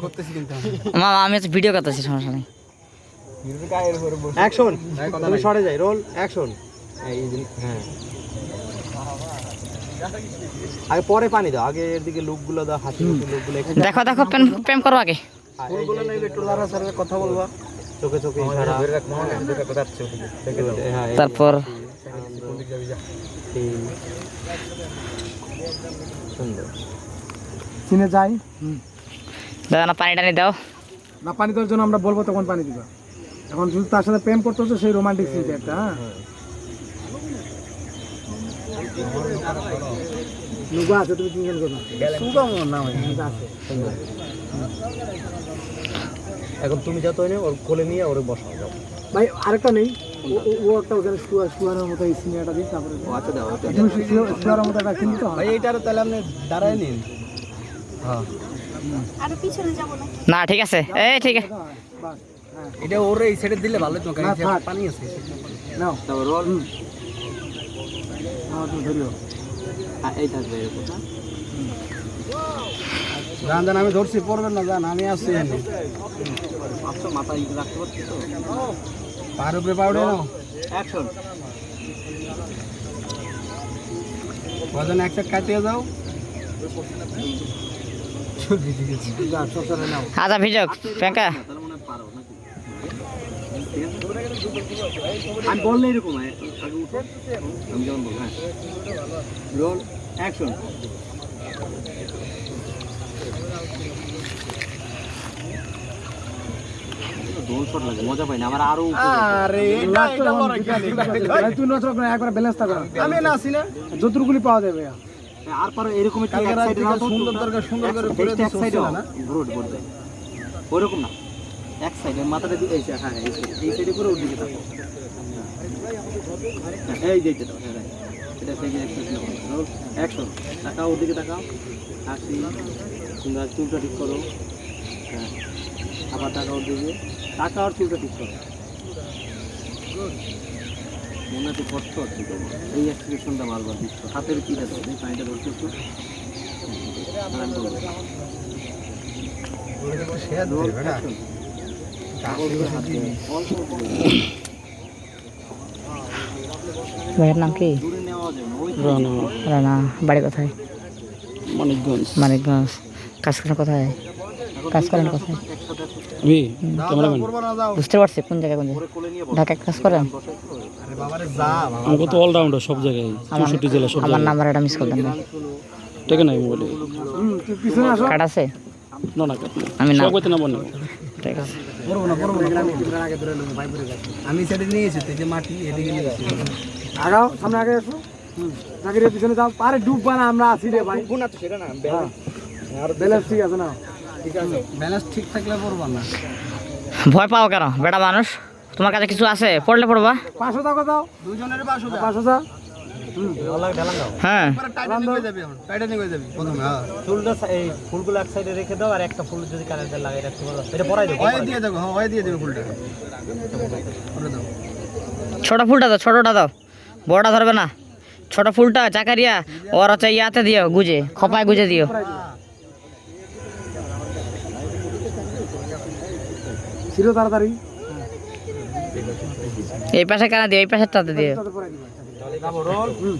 করতেছি কিন্তু মামা আমি ভিডিও করতেছি সমস্যা নেই অ্যাকশন তুমি সরে যাই রোল অ্যাকশন হ্যাঁ আগে পরে পানি দাও আগে এর দিকে লুকগুলো দাও হাসি মুখে লুকগুলো দেখো দেখো প্রেম প্রেম করো আগে ফুলগুলো নিয়ে একটু লারা কথা বলবা চোখে চোখে ইশারা হ্যাঁ এই তারপর তিন। সুন্দর চিনে যাই দাদা না পানি টানি দাও। না পানি দেওয়ার জন্য আমরা বলব তখন পানি দিবা। এখন যদি তার সাথে প্রেম করতে হচ্ছে সেই রোমান্টিক সিনটা একটা হ্যাঁ? নুগা আছে তুমি সুগা আছে। এখন তুমি যত এনে ওর কোলে নিয়ে ওরে বসাও যাও। ভাই আরেকটা নেই। ও- একটা ওখানে শুয়া শুয়ানোর মতো এই তারপরে আচ্ছা দাও তুমি শুয়া- শুয়ানোর মতো একটা সিন তো ভাই এইটার তাহলে আপনি দাঁড়ায় নিন। হ্যাঁ। আরও পিছনে যাব না না ঠিক আছে। এই ঠিক আছে। বাস এটা ওরে এই সাইডে দিলে ভালো তো না, থাক। পানি আছে। নাও। তারপর রোল নাও তুমি ধরিও এই থাকবে এরকম? জান জান আমি ধরছি পড়বেন না জান আমি আসছি আচ্ছা মাথা রাখতে পারছি তো? পার উপরে পাউডে নাও অ্যাকশন বাজান এক সাইড কাটিয়ে যাও। আচ্ছা ভিজক মনে হয় পারো নাকি আমি বললে এরকম আমি যেমন বলব হ্যাঁ। রোল অ্যাকশন দোল শট লাগে মজা পাই না আমার আরও আরে এটা এটা একবার ব্যালেন্স থাকা। আমি না আসি না। যতটুকুলি পাওয়া যাবে আর পারো এরকম একটু এক সাইডে নাও সুন্দর দরকার সুন্দর করে করে এক সাইডে না? ওরকম এক সাইডে মাথাটা দিয়ে এই হ্যাঁ এই সাইডে এই সাইডে করে ওর দিকে তাকো হ্যাঁ, এই দাও হ্যাঁ right. এটা সেই এক সাইডে নাও অ্যাকশন তাকাও হাসি সুন্দর চুলটা ঠিক করো। হ্যাঁ। আবার তাকাও ওর দিকে তাকাও আর চুলটা ঠিক করো। মনে হচ্ছে কষ্ট হচ্ছে তোমার এই এক্সপ্রেশনটা বারবার দিচ্ছ। হাতের কি দেখো এই পানিটা ধরছো একটু। করে। ভাইয়ের নাম কি? রানা। বাড়ি কোথায়? মানিকগঞ্জ। মানিকগঞ্জ। কাজ করেন কোথায়? কাজ করেন কোথায়? বুঝতে পারছি কোন জায়গায় কোন জায়গায়? ঢাকায় কাজ করেন? আমাকে তো অলরাউন্ডার সব জায়গায় আমার চৌষট্টি জেলা সব আমার নাম্বার এটা মিস করবেন না। নাই মোবাইলে। আছে? না না কাট আমি না। করতে না বল ঠিক আছে। আমি আমি সেটা নিয়ে এসেছি যে মাটি এদিকে নিয়ে এসেছি। আগাও সামনে আগে আসো। হুম চাকরির পিছনে যাও। আরে ডুববা না আমরা আছি রে ভাই। না তো সেটা না আর ব্যালেন্স ঠিক আছে না। ঠিক আছে? ব্যালেন্স ঠিক থাকলে পড়বা না। ভয় পাও কেন? বেটা মানুষ তোমার কাছে কিছু আছে? পড়লে পড়বা। পাঁচশো টাকা দাও। দুজনের পাঁচশো হ্যাঁ। হয়ে যাবে এখন। টাইটানিক যাবে প্রথমে ফুলটা এই ফুলগুলো এক সাইডে রেখে দাও আর একটা ফুল যদি কানেক্টে লাগাই রাখতে পারো এটা পরাই দাও দিয়ে দাও হ্যাঁ দিয়ে দেবে ফুলটা। ছোট ফুলটা দাও ছোটটা দাও। বড়টা ধরবে না। ছোট ফুলটা চাকারিয়া ওর হচ্ছে ইয়াতে দিও গুজে খপায় গুজে দিও। ছিল তাড়াতাড়ি। এই পাশে কেন দিও এই দিও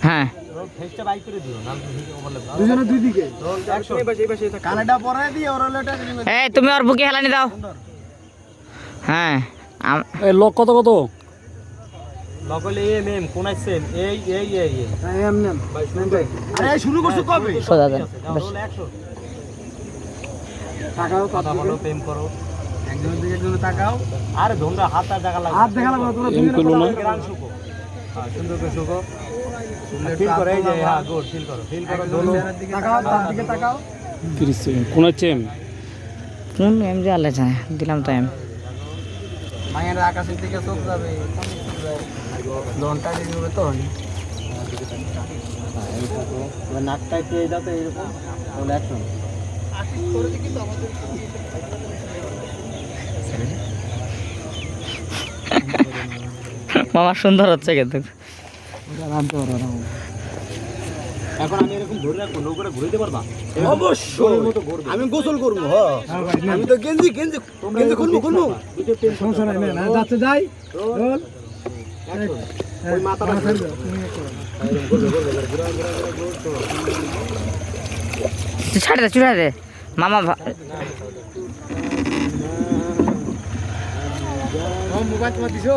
হ্যাঁ। বাইক করে দিও এই তুমি ওর বুকে হেলানি দাও। হ্যাঁ আম- লোক কত কত? নকলে এম এম কোন সেম এই এই এই এই হ্যাঁ এম নেন নেন যাই আরে শুরু করছ কবে সোজা দেন বেশ। টাকাও কথা বলো প্রেম করো একজনের দিকে একজনে তাকাও। আরে ধোমরা হাত আর জায়গা লাগবে হাত দেখা লাগবে তোমরা দুজনে করল শুকো। হ্যাঁ সুন্দর করে শুকো। ফিল করো এই যে হ্যাঁ গুড ফিল করো। ফিল করো দোনো তাকাও তার দিকে তাকাও। তিরিশ সেকেন্ড। কোন হচ্ছে এম কোন এম যে আল্লাহ জানে দিলাম তো এম। মায়ের আকাশের দিকে চোখ যাবে লোনটা দিয়ে দেবে তো নাকটা একটু এই এইরকম তাহলে অ্যাকশন মামা সুন্দর হচ্ছে কিন্তু। এখন আমি এরকম ধরে রাখব নৌকাটা ঘুরে পারবা? অবশ্যই। আমি গোসল করব হ্যাঁ আমি তো গেঞ্জি গেঞ্জি গেঞ্জি খুলবো খুলবো। সমস্যা নাই না যাচ্ছে যাই রোল ওই মাথাটা ছাড়ে দে চুড়ে দে। মামা ভা- মোবাইল তোমার দিছো?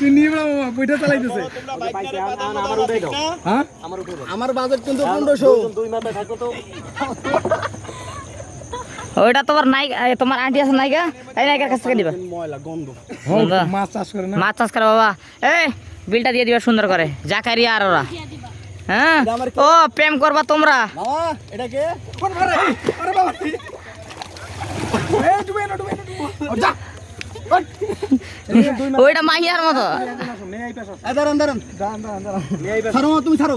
তুই নিয়ে বেড়া চালাইতেছে। আমার উঠাই দাও হ্যাঁ? আমার উঠাই দাও আমার বাজেট কিন্তু দুজন দুই মাথায় থাকো তো ওইটা তোমার নাই তোমার আন্টি আছে নাইকা এই নাইকার কাছ থেকে দিবা। বন্ধু, মাছ চাষ করে মাছ চাষ করে বাবা। এই বিলটা দিয়ে দিবা সুন্দর করে। জাকারিয়া আর ওরা। হ্যাঁ? ও প্রেম করবা তোমরা। এটা ওইটা মাইয়ার মতো। দাঁড়ান দাঁড়ান। ছাড়ো তুমি ছাড়ো।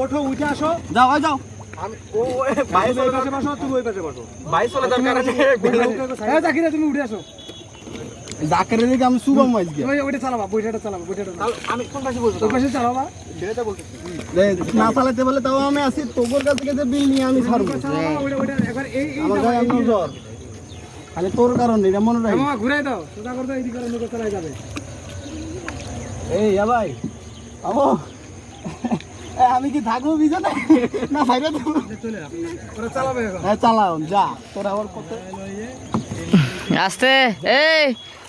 ওঠো উঠে আসো। যাও আয় যাও। তুমি হ্যাঁ উঠে আসো। জাকের দিকে আমি শুভম মাইজ ওই ওইটা চালাবা বইটাটা চালাবা বইটাটা আমি কোন পাশে বলছো ওই পাশে চালাবা। না চালাতে বলে তাও আমি আসি তোর কাছ থেকে যে বিল নিয়ে আমি ছাড়বো। চালাবা ওইটা ওইটা একবার এই এই আমার গায়ে এমন জ্বর। খালি তোর কারণে এটা মনে রাখি মামা ঘুরাই দাও। সোজা করে দাও এইদিকে করে নৌকা চালাই যাবে। এই ইয়া ভাই আমো। আমি কি থাকব বিজনে না ভাইরে দেবো চলে আপনি ওরা চালাবে এখন। হ্যাঁ চালাও যা। তোরা আবার কত? আস্তে এই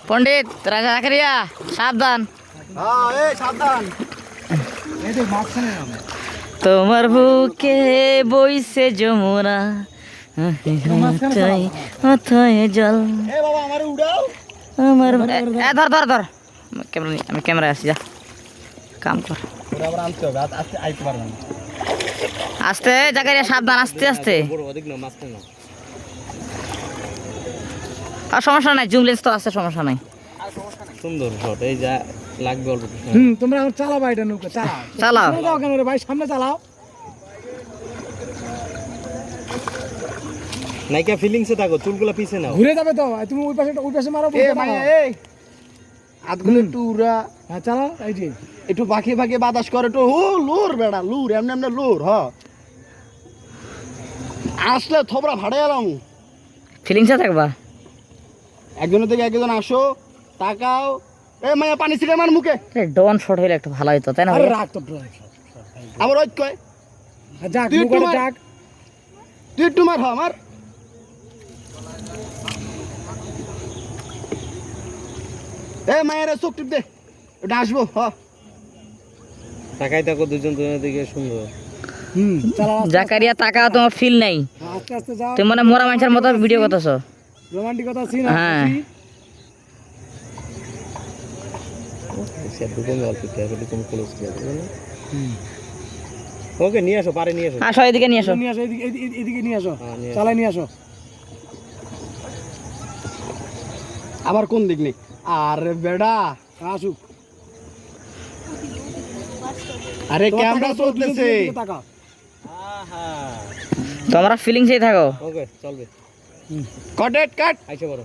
পণ্ডিত রাজা জাকারিয়া সাবধান। হ্যাঁ এই সাবধান। এই দেখ নাম। তোমার বুকে বইছে যমুনা। জল। এ বাবা আমারে উড়াও। আমার এ, এ, ধর ধর ধর ক্যামেরা আমি ক্যামেরায় আসি যা। কাম কর। আস্তে জাকারিয়া সাবধান আস্তে আস্তে। আর সমস্যা নাই জুম লেন্স তো আছে সমস্যা নাই। সুন্দর শট এই যা লাগবে অল্প হুম তোমরা চালাবা এটা নৌকা চালাও। চালাও। কেন রে ভাই সামনে চালাও। নাইকা ফিলিংসে থাকো চুলগুলো পিছে নাও। ঘুরে যাবে তো তুমি ওই পাশে ওই পাশে মারো এ মাইয়া এই। হাতগুলো একটু উড়া। হ্যাঁ চালাও এই যে। একটু বাকি বাকি বাতাস করে একটু ও লুর বেড়া লুর এমনি এমনি লুর হ। আসলে থবরা ভাড়ে এলাম। ফিলিংসে থাকবা? একজনের থেকে একজন আসো তাকাও। এ মাইয়া পানি ছিটে আমার মুখে। ডন শট হইলে একটু ভালো হইতো তাই না আরে রাখ তো ড্রাইভ আবার ওই কয় যাক তুই একটু মার। যাক। তুই একটু মার হ আমার এ মায়ের চোখ টিপ দে। ওটা আসব হ। তাকাই থাকো দুজন দুজনের দিকে সুন্দর জাকারিয়া তাকাও তোমার ফিল নাই। আস্তে আস্তে যাও। তুমি মানে মরা মানুষের মতো ভিডিও করতেছো। রোমান্টিকতা সিন হ্যাঁ। ওকে নিয়ে আসো পারে নিয়ে আসো। আসো এদিকে নিয়ে এসো নিয়ে আসো এদিকে নিয়ে আসো। হ্যাঁ, নিয়ে আসো। চালাই নিয়ে আসো। আবার কোন দিক নেই? আরে বেড়া আসুক। আরে ক্যামেরা চলতেছে। তোমরা ফিলিংসেই থাকো। ওকে চলবে। কট কাট আইসে বড়।